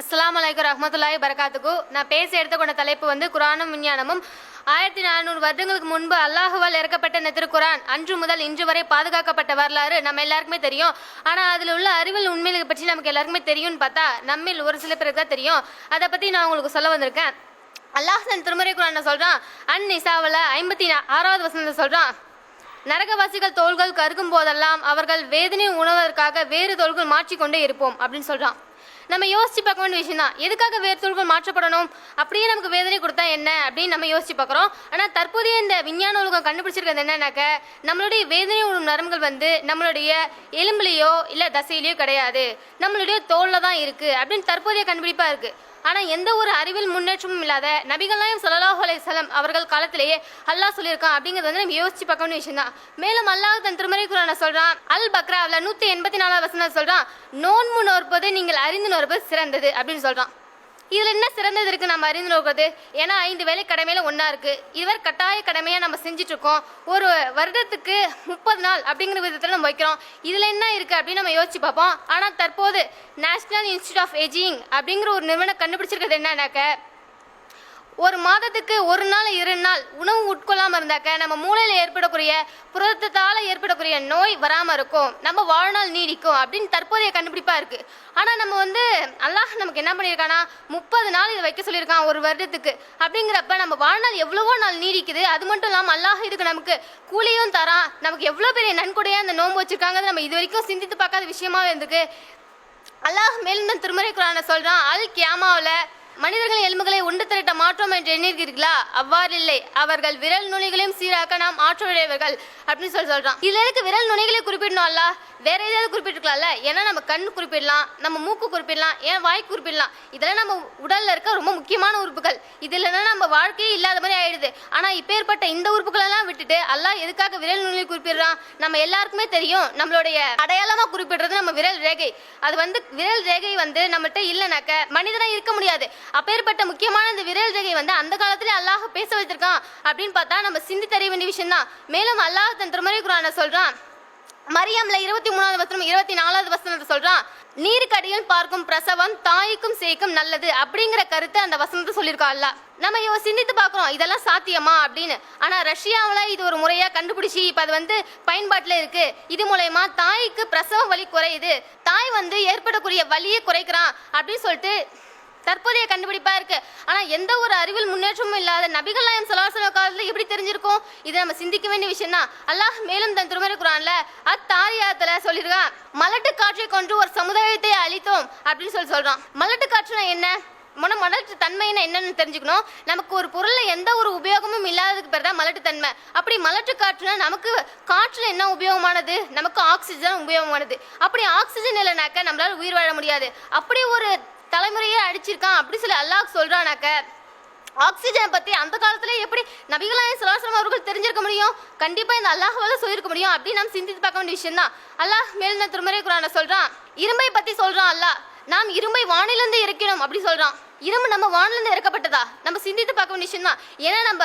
அஸ்லாம் அலைக்கும் ரஹமத்துல்லாய் பரகாத்துக்கு. நான் பேச எடுத்துக்கொண்ட தலைப்பு வந்து குரானும் விஞ்ஞானமும். ஆயிரத்தி நானூறு வருடங்களுக்கு முன்பு அல்லாஹுவால் இறக்கப்பட்ட இந்த திருக்குரான் அன்று முதல் இன்று வரை பாதுகாக்கப்பட்ட வரலாறு நம்ம எல்லாருக்குமே தெரியும். ஆனால் அதில் உள்ள அறிவியல் உண்மைகளை பற்றி நமக்கு எல்லாருக்குமே தெரியும்னு பார்த்தா நம்மில் ஒரு சில பேருக்கு தான் தெரியும். அதை பற்றி நான் உங்களுக்கு சொல்ல வந்திருக்கேன். அல்லாஹ் தன் திருமறை குரானை சொல்கிறான் அன் நிசாவில் ஐம்பத்தி ஆறாவது வசனத்தில் சொல்கிறான் நரகவாசிகள் தோள்கள் கருகும் போதெல்லாம் அவர்கள் வேதனை உணவதற்காக வேறு தோள்கள் மாற்றிக்கொண்டே இருப்போம் அப்படின்னு சொல்கிறான் நம்ம யோசிச்சு பார்க்க வேண்டிய விஷயம் தான் எதுக்காக வேறு தோள்கள் மாற்றப்படணும்? அப்படியே நமக்கு வேதனை கொடுத்தா என்ன? அப்படின்னு நம்ம யோசிச்சு பார்க்குறோம். ஆனால் தற்போதைய இந்த விஞ்ஞான உலகம் கண்டுபிடிச்சிருக்கிறது என்னன்னாக்க நம்மளுடைய வேதனை உணரும் நரம்புகள் வந்து நம்மளுடைய எலும்புலையோ இல்லை தசையிலையோ கிடையாது. நம்மளுடைய தோல்ல தான் இருக்குது அப்படின்னு தற்போதைய கண்டுபிடிப்பாக இருக்குது ஆனால் எந்த ஒரு அறிவில் முன்னேற்றமும் இல்லாத நபிகள்நாயம் ஸல்லல்லாஹு அலைஹி வஸல்லம் அவர்கள் காலத்திலேயே அல்லாஹ் சொல்லியிருக்கான் அப்படிங்கிறது வந்து நம்ம யோசிச்சு பார்க்க வேண்டிய விஷயம் தான் மேலும் அல்லாஹ் தன் திருமறை குரான சொல்கிறான் அல் பக்ரா பக்ராவில் நூற்றி எண்பத்தி நாலாவது வசனம் சொல்கிறான் நோன்பு நோற்பது நீங்கள் அறிந்து நோற்பது சிறந்தது அப்படின்னு சொல்கிறான் இதில் என்ன சிறந்தது இருக்கு நம்ம அறிந்து நோக்குறது? ஏன்னா ஐந்து வேலை கடமையில ஒன்றா இருக்கு. இதுவரை கட்டாய கடமையாக நம்ம செஞ்சுட்டு இருக்கோம். ஒரு வருடத்துக்கு முப்பது நாள் அப்படிங்கிற விதத்தில் நம்ம வைக்கிறோம். இதில் என்ன இருக்கு அப்படின்னு நம்ம யோசிச்சு பார்ப்போம். ஆனால் தற்போது நேஷனல் இன்ஸ்டியூட் ஆஃப் ஏஜிங் அப்படிங்கிற ஒரு நிறுவனம் கண்டுபிடிச்சிருக்கிறது என்னன்னாக்க ஒரு மாதத்துக்கு ஒரு நாள் இரு நாள் உணவு உட்கொள்ளாம இருந்தாக்க நம்ம மூளையில ஏற்படக்கூடிய புரதத்தால ஏற்படக்கூடிய நோய் வராம இருக்கும். நம்ம வாழ்நாள் நீடிக்கும் அப்படின்னு தற்போதைய கண்டுபிடிப்பா இருக்கு. ஆனா நம்ம வந்து அல்லாஹ் நமக்கு என்ன பண்ணியிருக்கானா முப்பது நாள் இதை வைக்க சொல்லியிருக்கான் ஒரு வருடத்துக்கு. அப்படிங்கிறப்ப நம்ம வாழ்நாள் எவ்வளவோ நாள் நீடிக்குது. அது மட்டும் இல்லாமல் அல்லாஹ் இதுக்கு நமக்கு கூலியும் தரான். நமக்கு எவ்வளோ பெரிய நன்கொடையா இந்த நோன்பு வச்சிருக்காங்க நம்ம இது வரைக்கும் சிந்தித்து பார்க்காத விஷயமாவே இருந்துக்கு அல்லாஹ் மேலும் திருமறை குரான சொல்றான் அல் கியாமாவில் மனிதர்கள் எலும்புகளை உண்டு திரட்ட மாற்றோம் என்று எண்ணிருக்கிறீர்களா அவ்வாறு இல்லை அவர்கள் விரல் நுனிகளையும் சீராக்க நாம் ஆற்றலுடையவர்கள் அப்படின்னு சொல்லி சொல்றான். இதுல இருக்க விரல் நுனிகளை குறிப்பிடணும்ல வேற ஏதாவது குறிப்பிட்டிருக்கலாம்ல ஏன்னா நம்ம கண் குறிப்பிடலாம் நம்ம மூக்கு குறிப்பிடலாம் ஏன் வாய் குறிப்பிடலாம்? இதெல்லாம் நம்ம உடல்ல இருக்க ரொம்ப முக்கியமான உறுப்புகள். இது இல்லைன்னா நம்ம வாழ்க்கையே இல்லாத மாதிரி ஆயிடுது. ஆனா இப்பேற்பட்ட இந்த உறுப்புகளெல்லாம் விட்டுட்டு எல்லாம் எதுக்காக விரல் நுனியை குறிப்பிடுறான்? நம்ம எல்லாருக்குமே தெரியும். நம்மளுடைய அடையாளமா குறிப்பிடுறது நம்ம விரல் ரேகை. அது வந்து விரல் ரேகை வந்து நம்மகிட்ட இல்லைனாக்க மனிதனா இருக்க முடியாது. அப்பேற்பட்ட முக்கியமான இந்த விரல் ரகை வந்து அந்த காலத்துல அல்லாஹ் பேச வைத்திருக்கான் அப்படின்னு பார்த்தா நம்ம சிந்தி தெரிய வேண்டிய விஷயம் தான் மேலும் அல்லாஹ் தன் திருமறை குரான சொல்றான். மரியம்ல இருபத்தி மூணாவது வசனம் இருபத்தி நாலாவது வசனத்தை சொல்றான் நீருக்கடியில் பார்க்கும் பிரசவம் தாய்க்கும் சேய்க்கும் நல்லது அப்படிங்கிற கருத்தை அந்த வசனத்தை சொல்லியிருக்கா அல்ல நம்ம இவ சிந்தித்து பார்க்குறோம் இதெல்லாம் சாத்தியமா? அப்படின்னு. ஆனா ரஷ்யாவில் இது ஒரு முறையா கண்டுபிடிச்சி இப்போ அது வந்து பயன்பாட்டில் இருக்கு. இது மூலயமா தாய்க்கு பிரசவ வலி குறையுது. தாய் வந்து ஏற்படக்கூடிய வலியை குறைக்கிறான் அப்படின்னு சொல்லிட்டு தற்போதைய கண்டுபிடிப்பா இருக்கு. ஆனா எந்த ஒரு அறிவில் முன்னேற்றமும் இல்லாத நபிகள் நாயம் சலாசன காலத்துல எப்படி தெரிஞ்சிருக்கும்? இது நம்ம சிந்திக்க வேண்டிய விஷயம் தான் அல்லாஹ் மேலும் தன் திருமறை குரான்ல அத்தாரியாத்துல சொல்லியிருக்கான் மலட்டு காற்றை கொன்று ஒரு சமுதாயத்தை அழித்தோம் அப்படின்னு சொல்லி சொல்றான். மலட்டு காற்றுனா என்ன? மன மலட்டு தன்மைன்னா என்னன்னு தெரிஞ்சுக்கணும். நமக்கு ஒரு பொருள்ல எந்த ஒரு உபயோகமும் இல்லாததுக்கு பேர் தான் மலட்டு தன்மை. அப்படி மலட்டு காற்றுனா நமக்கு காற்றுல என்ன உபயோகமானது? நமக்கு ஆக்சிஜன் உபயோகமானது. அப்படி ஆக்சிஜன் இல்லைனாக்க நம்மளால உயிர் வாழ முடியாது. அப்படி ஒரு தலைமுறையே அடிச்சிருக்கான் அப்படி சொல்லி அல்லாஹ் சொல்றானாக்க ஆக்சிஜனை பத்தி அந்த காலத்துல எப்படி நபிகளாய சுலாசனம் அவர்கள் தெரிஞ்சிருக்க முடியும்? கண்டிப்பா இந்த அல்லாஹால சொல்லியிருக்க முடியும் அப்படின்னு நம்ம சிந்தித்து பார்க்க வேண்டிய விஷயம் தான் அல்லாஹ் மேல்ந்த திருமறை குரான சொல்றான் இரும்பை பத்தி சொல்றான் அல்லாஹ். நாம் இரும்பை வானிலிருந்து இறக்கணும் அப்படி சொல்றான். இரும்பு நம்ம வானிலிருந்து இறக்கப்பட்டதா? நம்ம சிந்தித்து பார்க்க வேண்டிய விஷயம் தான் ஏன்னா நம்ம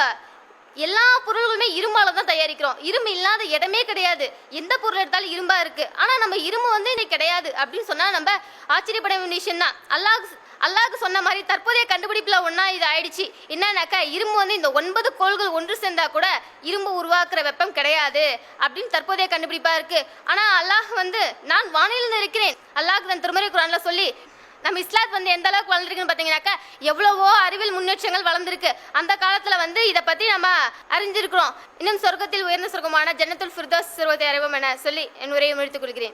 எல்லா பொருள்களுமே இரும்பால தான் தயாரிக்கிறோம். இரும்பு இல்லாத இடமே கிடையாது. எந்த பொருள் எடுத்தாலும் இரும்பா இருக்கு. ஆனா நம்ம இரும்பு வந்து இன்னைக்கு கிடையாது. அப்படின்னு சொன்னா நம்ம ஆச்சரியப்பட வேண்டிய விஷயம் தான். அல்லாஹ் அல்லாஹ் சொன்ன மாதிரி தற்போதைய கண்டுபிடிப்புல ஒன்னா இது ஆயிடுச்சு. என்னன்னாக்கா இரும்பு வந்து இந்த ஒன்பது கோள்கள் ஒன்று சேர்ந்தா கூட இரும்பு உருவாக்குற வெப்பம் கிடையாது அப்படின்னு தற்போதைய கண்டுபிடிப்பா இருக்கு. ஆனா அல்லாஹ் வந்து நான் வானிலிருந்து இருக்கிறேன். அல்லாஹ் தன் திருமறை குரான்ல சொல்லி நம்ம இஸ்லாத் வந்து எந்த அளவுக்கு வளர்ந்துருக்குன்னு பார்த்தீங்கன்னாக்கா எவ்வளவோ அறிவியல் முன்னேற்றங்கள் வளர்ந்துருக்கு. அந்த காலத்தில் வந்து இதை பற்றி நம்ம அறிஞ்சிருக்கிறோம். இன்னும் சொர்க்கத்தில் உயர்ந்த சொர்க்கமான ஜன்னத்துல் ஃபிர்தோஸ் சிறுவத்தை அறிவோம் என சொல்லி என் உரையை முடித்துக் கொள்கிறேன்.